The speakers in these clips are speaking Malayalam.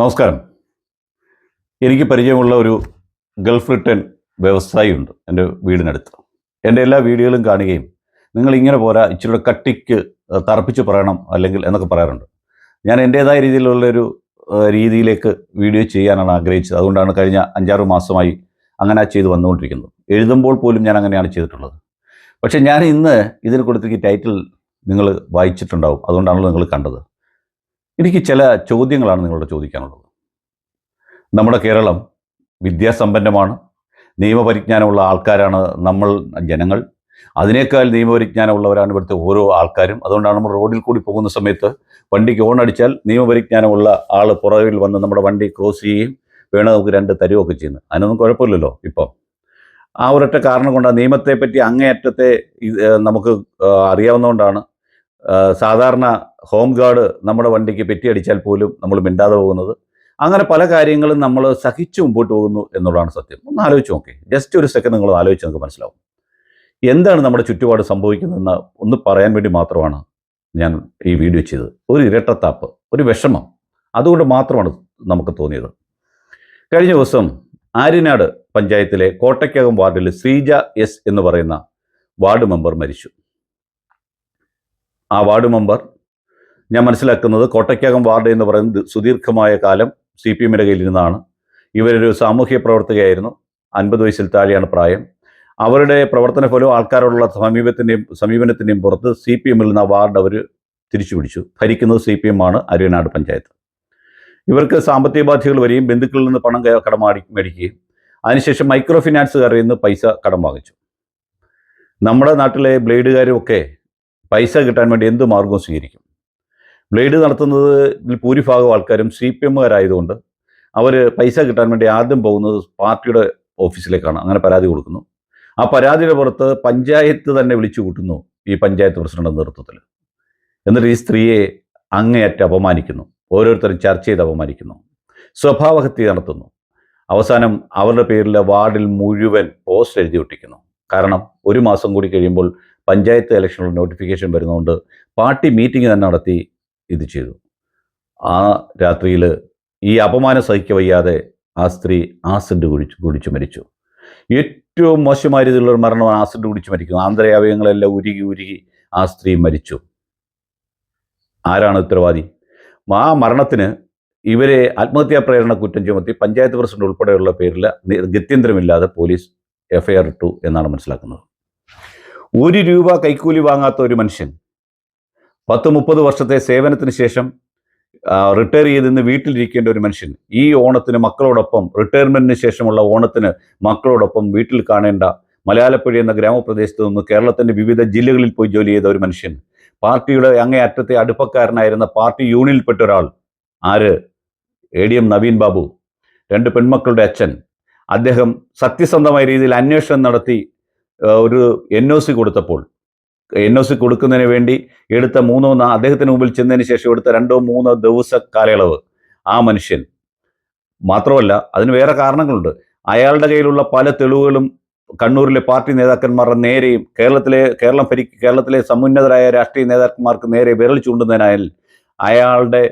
നമസ്കാരം. എനിക്ക് പരിചയമുള്ള ഒരു ഗൾഫ് റിട്ടേൺ വ്യവസായിയുണ്ട് എന്റെ വീടിനടുത്ത്. എന്റെ എല്ലാ വീഡിയോകളും കാണുകയും നിങ്ങൾ ഇങ്ങനെ പോരാ ഇച്ചിരി കട്ടിക്ക് തറപ്പിച്ച് പറയണം അല്ലെങ്കിൽ എന്നൊക്കെ പറയാറുണ്ട്. ഞാൻ എന്റേതായ രീതിയിലുള്ളൊരു രീതിയിലേക്ക് വീഡിയോ ചെയ്യാനാണ് ആഗ്രഹിച്ചത്. അതുകൊണ്ടാണ് കഴിഞ്ഞ അഞ്ചാറ് മാസമായി അങ്ങനെ ചെയ്ത് വന്നുകൊണ്ടിരിക്കുന്നത്. എഴുതുമ്പോൾ പോലും ഞാൻ അങ്ങനെയാണ് ചെയ്തിട്ടുള്ളത്. പക്ഷേ ഞാൻ ഇന്ന് ഇതിന് കൊടുത്തിരിക്കുന്ന ടൈറ്റിൽ നിങ്ങൾ വായിച്ചിട്ടുണ്ടാവും. അതുകൊണ്ടാണല്ലോ നിങ്ങൾ കണ്ടത്. എനിക്ക് ചില ചോദ്യങ്ങളാണ് നിങ്ങളോട് ചോദിക്കാനുള്ളത്. നമ്മുടെ കേരളം വിദ്യാസമ്പന്നമാണ് നിയമപരിജ്ഞാനമുള്ള ആൾക്കാരാണ് നമ്മൾ ജനങ്ങൾ. അതിനേക്കാൾ നിയമപരിജ്ഞാനമുള്ളവരാണ് ഇവിടുത്തെ ഓരോ ആൾക്കാരും. അതുകൊണ്ടാണ് നമ്മൾ റോഡിൽ കൂടി പോകുന്ന സമയത്ത് വണ്ടിക്ക് ഓൺ അടിച്ചാൽ നിയമപരിജ്ഞാനമുള്ള ആൾ പുറകിൽ വന്ന് നമ്മുടെ വണ്ടി ക്രോസ് ചെയ്യുകയും വേണം നമുക്ക് രണ്ട് തരുമൊക്കെ ചെയ്യുന്നത്. അതിനൊന്നും കുഴപ്പമില്ലല്ലോ ഇപ്പോൾ ആ ഒരൊറ്റ കാരണം കൊണ്ടാണ് നിയമത്തെപ്പറ്റി അങ്ങേയറ്റത്തെ നമുക്ക് അറിയാവുന്നതുകൊണ്ടാണ് സാധാരണ ഹോം ഗാർഡ് നമ്മുടെ വണ്ടിക്ക് പെറ്റിയടിച്ചാൽ പോലും നമ്മൾ മിണ്ടാതെ പോകുന്നത്. അങ്ങനെ പല കാര്യങ്ങളും നമ്മൾ സഹിച്ചു മുമ്പോട്ട് പോകുന്നു എന്നുള്ളതാണ് സത്യം. ഒന്ന് ആലോചിച്ച് നോക്കേ. ജസ്റ്റ് ഒരു സെക്കൻഡ് നിങ്ങൾ ആലോചിച്ച് നിങ്ങൾക്ക് മനസ്സിലാവും. എന്താണ് നമ്മുടെ ചുറ്റുപാട് സംഭവിക്കുന്നതെന്ന് ഒന്ന് പറയാൻ വേണ്ടി മാത്രമാണ് ഞാൻ ഈ വീഡിയോ ചെയ്തത്. ഒരു ഇരട്ടത്താപ്പ് ഒരു വിഷമം. അതുകൊണ്ട് മാത്രമാണ് നമുക്ക് തോന്നിയത്. കഴിഞ്ഞ ദിവസം ആര്യനാട് പഞ്ചായത്തിലെ കോട്ടയ്ക്കകം വാർഡിൽ ശ്രീജ എസ് എന്ന് പറയുന്ന വാർഡ് മെമ്പർ മരിച്ചു. ആ വാർഡ് മെമ്പർ ഞാൻ മനസ്സിലാക്കുന്നത് കോട്ടയ്ക്കകം വാർഡ് എന്ന് പറയുന്നത് സുദീർഘമായ കാലം സി പി എമ്മിന്റെ കയ്യിലിരുന്നാണ് ഇവരൊരു സാമൂഹ്യ പ്രവർത്തകയായിരുന്നു. അൻപത് വയസ്സിൽ താഴെയാണ് പ്രായം. അവരുടെ പ്രവർത്തന ഫലവും ആൾക്കാരോടുള്ള സമീപത്തിന്റെയും സമീപനത്തിന്റെയും പുറത്ത് സി പി എമ്മിൽ നിന്ന് ആ വാർഡ് അവർ തിരിച്ചു പിടിച്ചു. ഭരിക്കുന്നത് സി പി എം ആണ് അരുവനാട് പഞ്ചായത്ത്. ഇവർക്ക് സാമ്പത്തിക ബാധ്യതകൾ വരികയും ബന്ധുക്കളിൽ നിന്ന് പണം കടമാടി മേടിക്കുകയും അതിനുശേഷം മൈക്രോ ഫിനാൻസുകാരിൽ നിന്ന് പൈസ കടം വാങ്ങിച്ചു. നമ്മുടെ നാട്ടിലെ ബ്ലേഡുകാരും ഒക്കെ പൈസ കിട്ടാൻ വേണ്ടി എന്ത് മാർഗവും സ്വീകരിക്കും? ബ്ലേഡ് നടത്തുന്നത് ഭൂരിഭാഗം ആൾക്കാരും സി പി എമ്മുകാരായതുകൊണ്ട് അവർ പൈസ കിട്ടാൻ വേണ്ടി ആദ്യം പോകുന്നത് പാർട്ടിയുടെ ഓഫീസിലേക്കാണ്. അങ്ങനെ പരാതി കൊടുക്കുന്നു. ആ പരാതിയുടെ പുറത്ത് പഞ്ചായത്ത് തന്നെ വിളിച്ചു കൂട്ടുന്നു ഈ പഞ്ചായത്ത് പ്രസിഡന്റ് നേതൃത്വത്തിൽ എന്നിട്ട് ഈ സ്ത്രീയെ അങ്ങേയറ്റ അപമാനിക്കുന്നു. ഓരോരുത്തരും ചർച്ച ചെയ്ത് അപമാനിക്കുന്നു. സ്വഭാവഹത്യ നടത്തുന്നു. അവസാനം അവരുടെ പേരിലെ വാർഡിൽ മുഴുവൻ പോസ്റ്റ് എഴുതി ഒട്ടിക്കുന്നു. കാരണം ഒരു മാസം കൂടി കഴിയുമ്പോൾ പഞ്ചായത്ത് ഇലക്ഷനുള്ള നോട്ടിഫിക്കേഷൻ വരുന്നതുകൊണ്ട് പാർട്ടി മീറ്റിംഗ് തന്നെ നടത്തി ഇത് ചെയ്തു. ആ രാത്രിയിൽ ഈ അപമാനം സഹിക്ക വയ്യാതെ ആ സ്ത്രീ ആസിഡ് കുടിച്ചു കുടിച്ചു മരിച്ചു. ഏറ്റവും മോശമായ രീതിയിലുള്ള ഒരു മരണം ആസിഡ് കുടിച്ച് മരിക്കുന്നത്. ആന്തരയാവയങ്ങളെല്ലാം ഉരുകി ഉരുകി ആ സ്ത്രീ മരിച്ചു. ആരാണ് ഉത്തരവാദി? ആ മരണത്തിന് ഇവരെ ആത്മഹത്യാ പ്രേരണ കുറ്റം ചുമത്തി പഞ്ചായത്ത് പ്രസിഡന്റ് ഉൾപ്പെടെയുള്ള പേരിൽ ഗത്യന്തരമില്ലാതെ പോലീസ് എഫ്ഐആർ ഇട്ടു എന്നാണ് മനസ്സിലാക്കുന്നത്. ഒരു രൂപ കൈക്കൂലി വാങ്ങാത്ത ഒരു മനുഷ്യൻ പത്ത് മുപ്പത് വർഷത്തെ സേവനത്തിന് ശേഷം റിട്ടയർ ചെയ്ത് ഇന്ന് വീട്ടിലിരിക്കേണ്ട ഒരു മനുഷ്യൻ ഈ ഓണത്തിന് മക്കളോടൊപ്പം റിട്ടയർമെന്റിന് ശേഷമുള്ള ഓണത്തിന് മക്കളോടൊപ്പം വീട്ടിൽ കാണേണ്ട മലയാളപ്പുഴ എന്ന ഗ്രാമപ്രദേശത്ത് നിന്ന് കേരളത്തിന്റെ വിവിധ ജില്ലകളിൽ പോയി ജോലി ചെയ്ത ഒരു മനുഷ്യൻ. പാർട്ടിയുടെ അങ്ങേ അറ്റത്തെ അടുപ്പക്കാരനായിരുന്ന പാർട്ടി യൂണിയനിൽപ്പെട്ട ഒരാൾ. ആര്? A D M Naveen Babu. രണ്ട് പെൺമക്കളുടെ അച്ഛൻ. അദ്ദേഹം സത്യസന്ധമായ രീതിയിൽ അന്വേഷണം നടത്തി ഒരു എൻ ഒ സി കൊടുത്തപ്പോൾ എൻ ഒ സി കൊടുക്കുന്നതിന് വേണ്ടി എടുത്ത മൂന്നോ നാ അദ്ദേഹത്തിന് മുമ്പിൽ ചെന്നതിന് ശേഷം എടുത്ത രണ്ടോ മൂന്നോ ദിവസ കാലയളവ് ആ മനുഷ്യൻ. മാത്രമല്ല അതിന് വേറെ കാരണങ്ങളുണ്ട്. അയാളുടെ കയ്യിലുള്ള പല തെളിവുകളും കണ്ണൂരിലെ പാർട്ടി നേതാക്കന്മാരുടെ നേരെയും കേരളത്തിലെ കേരളം ഭരി കേരളത്തിലെ സമുന്നതരായ രാഷ്ട്രീയ നേതാക്കന്മാർക്ക് നേരെ വിരൽ ചൂണ്ടുന്നതിനായാൽ അയാളുടെ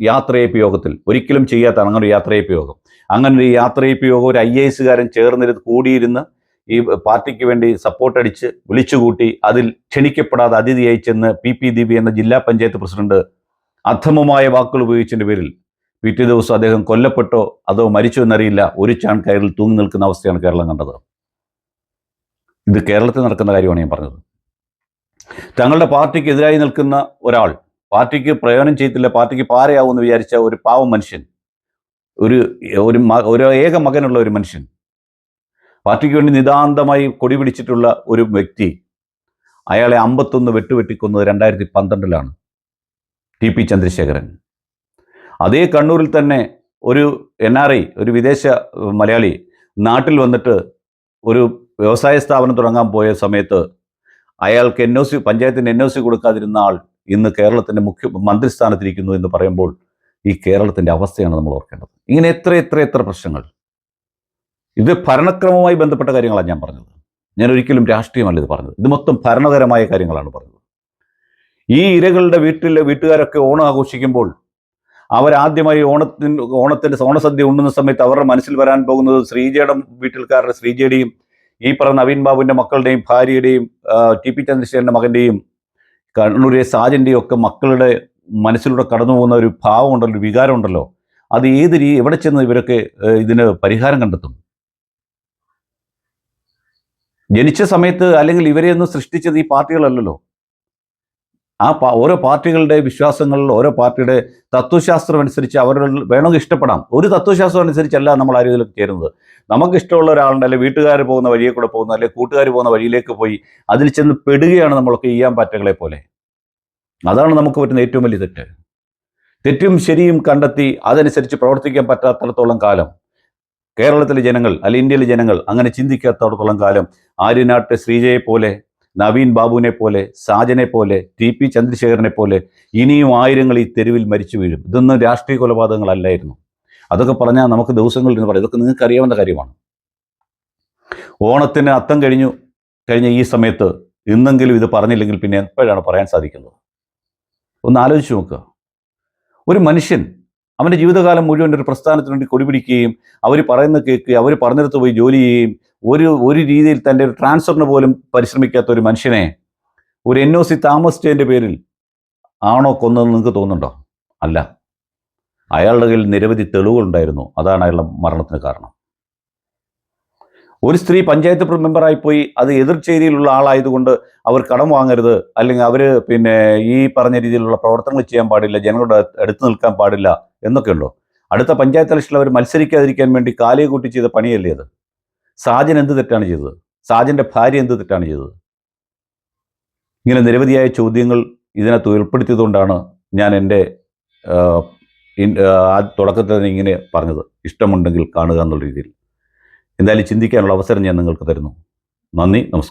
യാത്രയപ്പ് യോഗത്തിൽ ഒരിക്കലും ചെയ്യാത്തതാണ് അങ്ങനെ ഒരു യാത്രയപ്പ് യോഗം. അങ്ങനെ ഒരു യാത്രയപ്പ് യോഗം ഒരു ഐ എസുകാരൻ ചേർന്നിരുന്ന് കൂടിയിരുന്ന് ഈ പാർട്ടിക്ക് വേണ്ടി സപ്പോർട്ടടിച്ച് വിളിച്ചുകൂട്ടി അതിൽ ക്ഷണിക്കപ്പെടാതെ അതിഥിയായി ചെന്ന് പി പി ദീപി എന്ന ജില്ലാ പഞ്ചായത്ത് പ്രസിഡന്റ് അധമമായ വാക്കുകൾ ഉപയോഗിച്ചതിന്റെ പേരിൽ പിറ്റേ ദിവസം അദ്ദേഹം കൊല്ലപ്പെട്ടോ അതോ മരിച്ചോ എന്നറിയില്ല. ഒരു ചാൺ കയറിൽ തൂങ്ങി നിൽക്കുന്ന അവസ്ഥയാണ് കേരളം കണ്ടത്. ഇത് കേരളത്തിൽ നടക്കുന്ന കാര്യമാണ് ഞാൻ പറഞ്ഞത്. തങ്ങളുടെ പാർട്ടിക്ക് എതിരായി നിൽക്കുന്ന ഒരാൾ പാർട്ടിക്ക് പ്രയോജനം ചെയ്യത്തില്ല പാർട്ടിക്ക് പാരയാവുമെന്ന് വിചാരിച്ച ഒരു പാവം മനുഷ്യൻ ഒരു ഒരു ഏക മകനുള്ള ഒരു മനുഷ്യൻ പാർട്ടിക്ക് വേണ്ടി നിതാന്തമായി കൊടി പിടിച്ചിട്ടുള്ള ഒരു വ്യക്തി അയാളെ അമ്പത്തൊന്ന് വെട്ടുവെട്ടിക്കൊന്നത് രണ്ടായിരത്തി പന്ത്രണ്ടിലാണ് ടി പി ചന്ദ്രശേഖരൻ. അതേ കണ്ണൂരിൽ തന്നെ ഒരു എൻ ആർ ഐ ഒരു വിദേശ മലയാളി നാട്ടിൽ വന്നിട്ട് ഒരു വ്യവസായ സ്ഥാപനം തുടങ്ങാൻ പോയ സമയത്ത് അയാൾക്ക് എൻ ഒ സി പഞ്ചായത്തിന് എൻ ഒ സി കൊടുക്കാതിരുന്ന ആൾ ഇന്ന് കേരളത്തിന്റെ മുഖ്യ മന്ത്രിസ്ഥാനത്തിരിക്കുന്നു എന്ന് പറയുമ്പോൾ ഈ കേരളത്തിന്റെ അവസ്ഥയാണ് നമ്മൾ ഓർക്കേണ്ടത്. ഇങ്ങനെ എത്ര എത്ര എത്ര പ്രശ്നങ്ങൾ? ഇത് ഭരണക്രമവുമായി ബന്ധപ്പെട്ട കാര്യങ്ങളാണ് ഞാൻ പറഞ്ഞത്. ഞാൻ ഒരിക്കലും രാഷ്ട്രീയമല്ല ഇത് പറഞ്ഞത്. ഇത് മൊത്തം ഭരണകരമായ കാര്യങ്ങളാണ് പറഞ്ഞത്. ഈ ഇരകളുടെ വീട്ടിലെ വീട്ടുകാരൊക്കെ ഓണം ആഘോഷിക്കുമ്പോൾ അവരാദ്യമായി ഓണത്തിന് ഓണത്തിന്റെ ഓണസദ്യ ഉണ്ണുന്ന സമയത്ത് അവരുടെ മനസ്സിൽ വരാൻ പോകുന്നത് ശ്രീജയുടെ വീട്ടിൽക്കാരുടെ ശ്രീജയുടെയും ഈ പറഞ്ഞ നവീൻ ബാബുവിന്റെ മക്കളുടെയും ഭാര്യയുടെയും ടി പി ചന്ദ്രശേഖരന്റെ മകന്റെയും കണ്ണൂരിലെ സാജന്റെയും ഒക്കെ മക്കളുടെ മനസ്സിലൂടെ കടന്നു പോകുന്ന ഒരു ഭാവമുണ്ടല്ലോ ഒരു വികാരമുണ്ടല്ലോ. അത് ഏത് രീതി എവിടെ ചെന്ന് ഇവരൊക്കെ ഇതിന് പരിഹാരം കണ്ടെത്തും ജനിച്ച സമയത്ത് അല്ലെങ്കിൽ ഇവരെയൊന്നും സൃഷ്ടിച്ചത് ഈ പാർട്ടികളല്ലല്ലോ. ആ ഓരോ പാർട്ടികളുടെ വിശ്വാസങ്ങളിൽ ഓരോ പാർട്ടിയുടെ തത്വശാസ്ത്രം അനുസരിച്ച് അവരുടെ വേണമെങ്കിൽ ഇഷ്ടപ്പെടാം. ഒരു തത്വശാസ്ത്രം അനുസരിച്ചല്ല നമ്മൾ ആരും ഇതിൽ ചേരുന്നത്. നമുക്ക് ഇഷ്ടമുള്ള ഒരാളുണ്ട് അല്ലെങ്കിൽ വീട്ടുകാർ പോകുന്ന വഴിയെ കൂടെ പോകുന്ന അല്ലെങ്കിൽ കൂട്ടുകാർ പോകുന്ന വഴിയിലേക്ക് പോയി അതിൽ ചെന്ന് പെടുകയാണ് നമ്മളൊക്കെ ചെയ്യാൻ പാറ്റകളെ പോലെ. അതാണ് നമുക്ക് പറ്റുന്ന ഏറ്റവും വലിയ തെറ്റ്. തെറ്റും ശരിയും കണ്ടെത്തി അതനുസരിച്ച് പ്രവർത്തിക്കാൻ പറ്റാത്തിടത്തോളം കാലം കേരളത്തിലെ ജനങ്ങൾ അല്ലെ ഇന്ത്യയിലെ ജനങ്ങൾ അങ്ങനെ ചിന്തിക്കാത്തടത്തോളം കാലം ആര്യനാട്ട് ശ്രീജയെ പോലെ നവീൻ ബാബുവിനെ പോലെ സാജനെ പോലെ ടി പി ചന്ദ്രശേഖരനെ പോലെ ഇനിയും ആയിരങ്ങൾ ഈ തെരുവിൽ മരിച്ചു വീഴും. ഇതൊന്നും രാഷ്ട്രീയ കൊലപാതകങ്ങളല്ലായിരുന്നു. അതൊക്കെ പറഞ്ഞാൽ നമുക്ക് ദിവസങ്ങളിൽ നിന്ന് പറയാം. ഇതൊക്കെ നിങ്ങൾക്ക് അറിയാവുന്ന കാര്യമാണ്. ഓണത്തിന് അത്തം കഴിഞ്ഞു കഴിഞ്ഞ ഈ സമയത്ത് ഇന്നെങ്കിലും ഇത് പറഞ്ഞില്ലെങ്കിൽ പിന്നെ എപ്പോഴാണ് പറയാൻ സാധിക്കുന്നത്? ഒന്ന് ആലോചിച്ച് നോക്കുക ഒരു മനുഷ്യൻ അവന്റെ ജീവിതകാലം മുഴുവൻ ഒരു പ്രസ്ഥാനത്തിന് വേണ്ടി കൊടിപിടിക്കുകയും അവർ പറയുന്നത് കേൾക്കുകയും അവർ പറഞ്ഞിടത്ത് പോയി ജോലി ചെയ്യുകയും ഒരു ഒരു രീതിയിൽ തന്റെ ഒരു ട്രാൻസ്ഫറിന് പോലും പരിശ്രമിക്കാത്ത ഒരു മനുഷ്യനെ ഒരു എൻ ഒ സി താമസിച്ചതിന്റെ പേരിൽ ആണോ കൊന്നതെന്ന് നിങ്ങൾക്ക് തോന്നുന്നുണ്ടോ? അല്ല. അയാളുടെ കയ്യിൽ നിരവധി തെളിവുകളുണ്ടായിരുന്നു. അതാണ് അയാളുടെ മരണത്തിന് കാരണം. ഒരു സ്ത്രീ പഞ്ചായത്ത് മെമ്പറായി പോയി അത് എതിർചേരിയിലുള്ള ആളായതുകൊണ്ട് അവർ കടം വാങ്ങരുത് അല്ലെങ്കിൽ അവർ പിന്നെ ഈ പറഞ്ഞ രീതിയിലുള്ള പ്രവർത്തനങ്ങൾ ചെയ്യാൻ പാടില്ല ജനങ്ങളുടെ അടുത്ത് നിൽക്കാൻ പാടില്ല എന്നൊക്കെ അടുത്ത പഞ്ചായത്ത് ഇലക്ഷനിൽ അവർ മത്സരിക്കാതിരിക്കാൻ വേണ്ടി കാലിയെ കൂട്ടി ചെയ്ത പണിയല്ലേ അത്? സാജൻ എന്ത് തെറ്റാണ് ചെയ്തത്? സാജന്റെ ഭാര്യ എന്ത് തെറ്റാണ് ചെയ്തത്? ഇങ്ങനെ നിരവധിയായ ചോദ്യങ്ങൾ ഇതിനകത്ത് ഉൾപ്പെടുത്തിയതുകൊണ്ടാണ് ഞാൻ എന്റെ തുടക്കത്തിൽ ഇങ്ങനെ പറഞ്ഞത്. ഇഷ്ടമുണ്ടെങ്കിൽ കാണുക എന്നുള്ള രീതിയിൽ. എന്തായാലും ചിന്തിക്കാനുള്ള അവസരം ഞാൻ നിങ്ങൾക്ക് തരുന്നു. നന്ദി നമസ്കാരം.